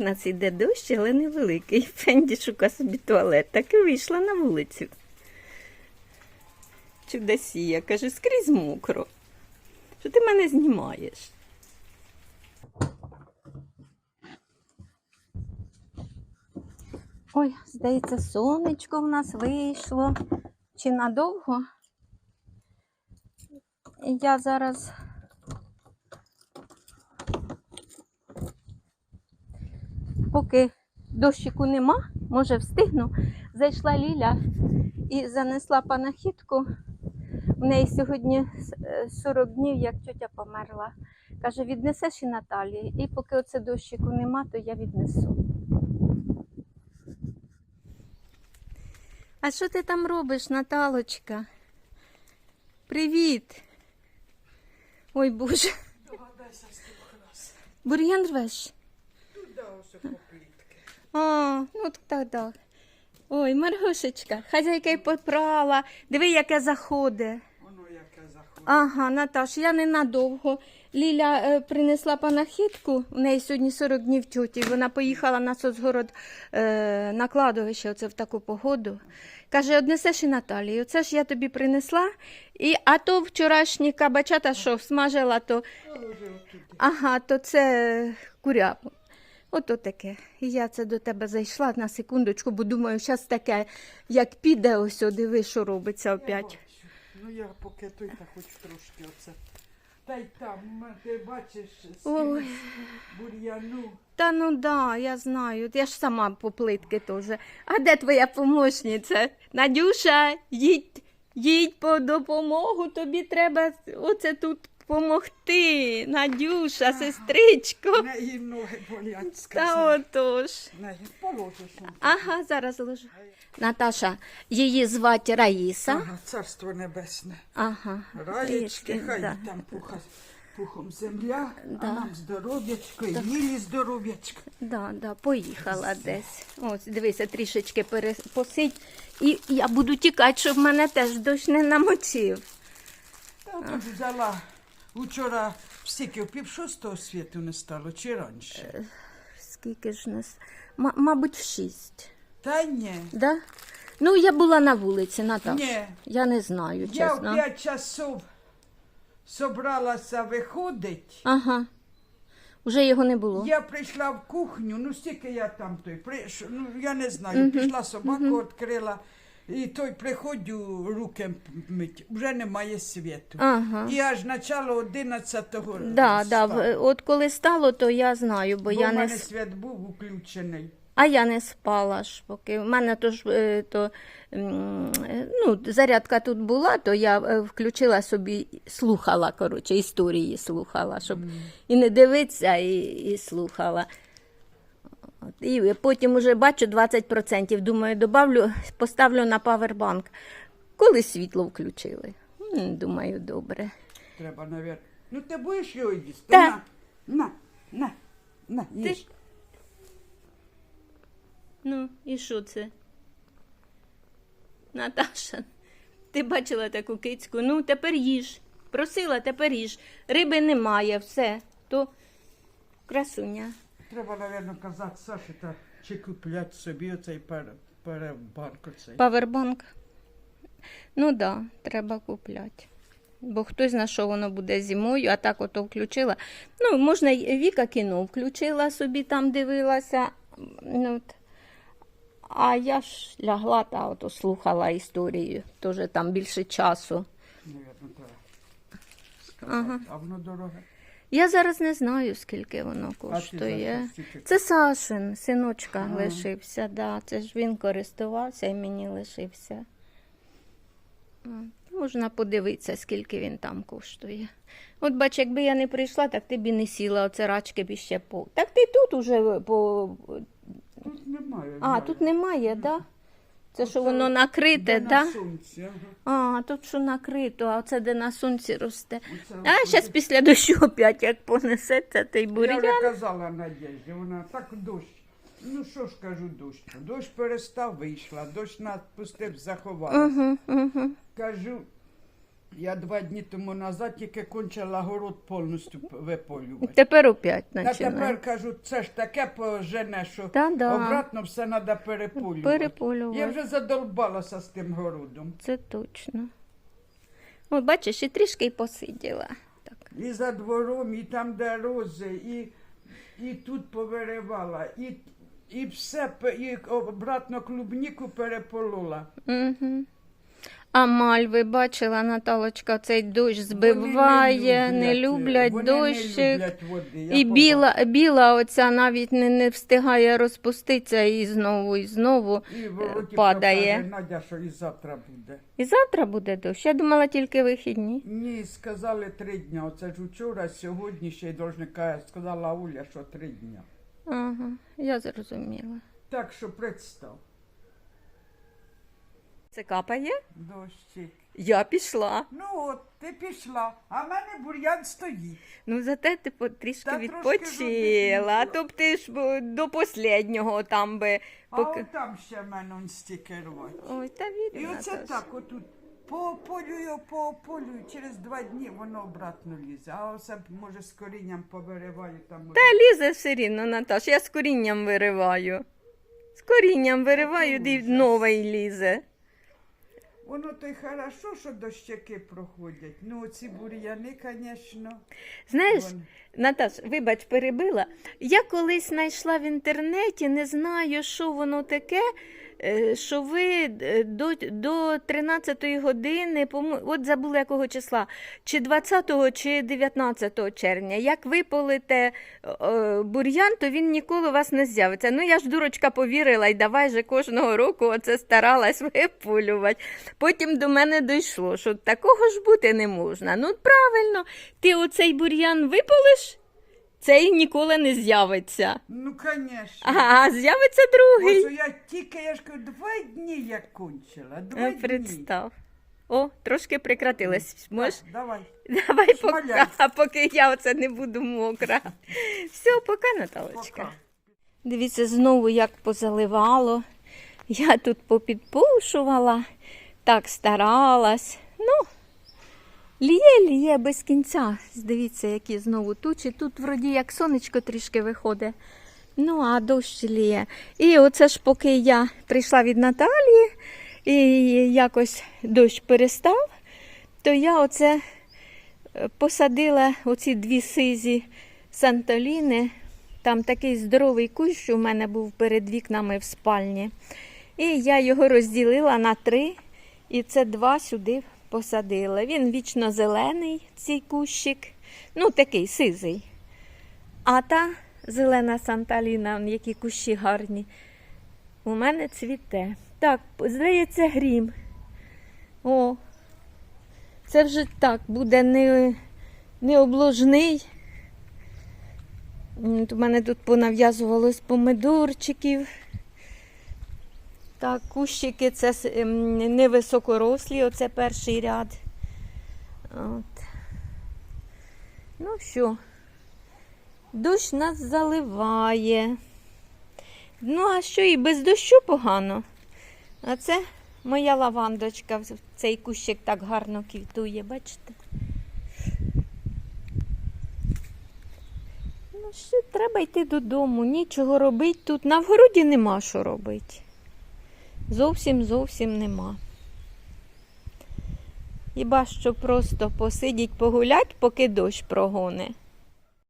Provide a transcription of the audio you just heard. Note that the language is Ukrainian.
нас йде дощ, але невеликий. Фенді шукає собі туалет. Так і вийшла на вулицю. Чудосія, каже, скрізь мокро. Що ти мене знімаєш? Ой, здається, сонечко в нас вийшло. Чи надовго? Я зараз поки дощику нема, може встигну. Зайшла Ліля і занесла панахідку. В неї сьогодні е, 40 днів, як тьотя померла. Каже, віднесеш і Наталі. І поки оце дощику нема, то я віднесу. А що ти там робиш, Наталочка? Привіт. Ой Боже. Бур'ян рвеш? По плітки. Ну так, так. Ой, Маргошечка, хазяйка й попрала. Диви, яке заходить. Воно яке заходить. Ага, Наташ, я ненадовго. Ліля е, принесла панахідку, в неї сьогодні 40 днів тьоті. Вона поїхала на соцгород е, на кладовище, оце в таку погоду. Каже, однесеш і Наталії. Оце ж я тобі принесла. І, а то вчорашні кабачата, що смажила, то Ага, то це куряпу. Ото таке. І я це до тебе зайшла на секундочку, бо думаю, зараз таке, як піде ось, о, диви, що робиться опять. Ну я поки той та хоч трошки оце. Та й там, ти бачиш, Ой. бур'яну. Та ну да, я знаю. Я ж сама по плитки теж. А де твоя помощниця? Надюша, їдь, їдь по допомогу, тобі треба оце тут помогти. Надюша, сестричко. Неї ноги болять, Та отож. Неї положиш. он. Ага, зараз ложу. Наташа, її звати Раїса. Ага, царство небесне. Ага. Раєчки, трішки, хай да. там пуха, пухом земля, Да. а нам здоров'ячко, і Лілі здоров'ячко. Да, да, поїхала десь. Ось, дивися, трішечки перепосить. І я буду тікати, щоб мене теж дощ не намочив. Та тут взяла вчора стільки в пів шостого світу не стало, чи раніше? Скільки ж нас? М- мабуть, в шість. Та ні. Да? Ну, я була на вулиці, Наташ. Ні. Я не знаю, Я в п'ять часов собралася виходить. Ага. Уже його не було. Я прийшла в кухню, ну стільки я там той прийшов, ну я не знаю, пішла собаку, відкрила, і той приходжу руки мить, вже немає світу. Ага. І аж начало 11-го Да, да, стало. в- от коли стало, то я знаю, бо, Бо я в не мене с- світ був включений. А я не спала ж, поки. У мене то ж е, то, ну, зарядка тут була, то я е, включила собі, слухала, коротше, історії слухала, щоб і не дивитися, і, і слухала. От, І потім уже бачу 20%. Думаю, добавлю, поставлю на павербанк. Коли світло включили. Думаю, добре. Треба, навіть. Ну ти будеш його їсти? Так. На, на, на, на, їж. Ну, і що це? Наташа, ти бачила таку кицьку? Ну, тепер їж. Просила, тепер їж. Риби немає, все. То красуня. Треба, напевно, казати Саші, та чи куплять собі оцей перебанк оцей. Павербанк. Ну так, да, треба купляти. Бо хтось на що воно буде зимою, а так ото включила. Ну, можна, Віка кіно включила собі, там дивилася. Ну, от. А я ж лягла та ото слухала історію. Теж там більше часу. Сказати. А воно дороге. Я зараз не знаю, скільки воно коштує. Це Сашин, синочка лишився, да. Це ж він користувався і мені лишився. Можна подивитися, скільки він там коштує. От бач, якби я не прийшла, так ти б і не сіла, оце рачки б іще по. Так ти тут уже по. Тут немає. А, немає. тут немає, так? Да? Це що воно накрите, так? Да? сонці. А, тут що накрито, а це де на сонці росте. Оце А зараз після дощу опять як понесеться, той Я бур'ян. вже казала Надежді, вона так дощ. Ну що ж кажу, дощ. Дощ перестав, вийшла, дощ надпустив, заховалася. Угу, угу. Кажу, Я два дні тому назад тільки кончила город повністю виполювати. Тепер опять А починає. тепер кажу, це ж таке пожене, що Та-да. обратно все треба переполювати. Переполювати. Я вже задолбалася з тим городом. Це точно. От бачиш, і трішки й посиділа. Так. І за двором, і там, де рози, і, і тут повиривала, і, і все, і обратно клубніку переполола. Угу. А мальви бачила, Наталочка, цей дощ збиває, не люблять, вони дощик. Не люблять води. я І біла, біла оця навіть не, не встигає розпуститися і знову, і знову І вроді падає. каже Надя, що і завтра буде. І завтра буде дощ. Я думала тільки вихідні. Ні, сказали три дня. Оце ж вчора, сьогодні ще й должника сказала Уля, що три дня. Ага, я зрозуміла. Так що представ, Це капає? дощик. Я пішла. Ну от, ти пішла, а в мене бур'ян стоїть. Ну, зате ти по- трішки Та трошки відпочила. А то б ти ж до останнього там би. А Поки... от там ще в мене он стільки рвать. Ой, та І відно. оце так, отут пополюю, пополюю, через два дні воно обратно лізе. А оце може з корінням повириваю там. Та лізе все рівно, Наташ, я з корінням вириваю. З корінням вириваю, ужас. новий лізе. Воно то й хорошо, що дощаки проходять. Ну, ці бур'яни, звісно. Знаєш, Вон. Наташ, вибач, перебила. Я колись знайшла в інтернеті, не знаю, що воно таке, що ви е, до, до 13 години, от забула якого числа, чи 20 чи 19 червня, як ви полите е, бур'ян, то він ніколи у вас не з'явиться. Ну я ж дурочка повірила і давай же кожного року оце старалась випулювати. Потім до мене дійшло, що такого ж бути не можна. Ну правильно, ти оцей бур'ян виполиш, цей ніколи не з'явиться. Ну, звісно. А з'явиться другий. Ось я тільки, я ж кажу, два дні як кончила. Два Е, дні. Представ. О, трошки прекратилось. Можеш? Так, давай. Давай поки, Шмаляй. поки я оце не буду мокра. Все, пока, Наталочка. Пока. Дивіться, знову як позаливало. Я тут попідпушувала, так старалась. Ну, ліє, ліє без кінця. Дивіться, які знову тучі. Тут вроді як сонечко трішки виходить. Ну, а дощ ліє. І оце ж поки я прийшла від Наталії, і якось дощ перестав, то я оце е, посадила оці дві сизі Сантоліни. Там такий здоровий кущ, в мене був перед вікнами в спальні. І я його розділила на три, і це два сюди посадила. Він вічно зелений, цей кущик, ну такий сизий. А та зелена Санталіна, які кущі гарні, у мене цвіте. Так, здається, грім. О, це вже так буде не, не обложний. У мене тут понав'язувалось помидорчиків. Так, кущики це ем, невисокорослі, оце перший ряд. От. Ну що, дощ нас заливає. Ну, а що і без дощу погано. А це моя лавандочка. Цей кущик так гарно квітує, бачите? Ну, що треба йти додому, нічого робити тут. На вгороді нема що робити. Зовсім зовсім нема. Хіба що просто посидіть, погулять, поки дощ прогоне.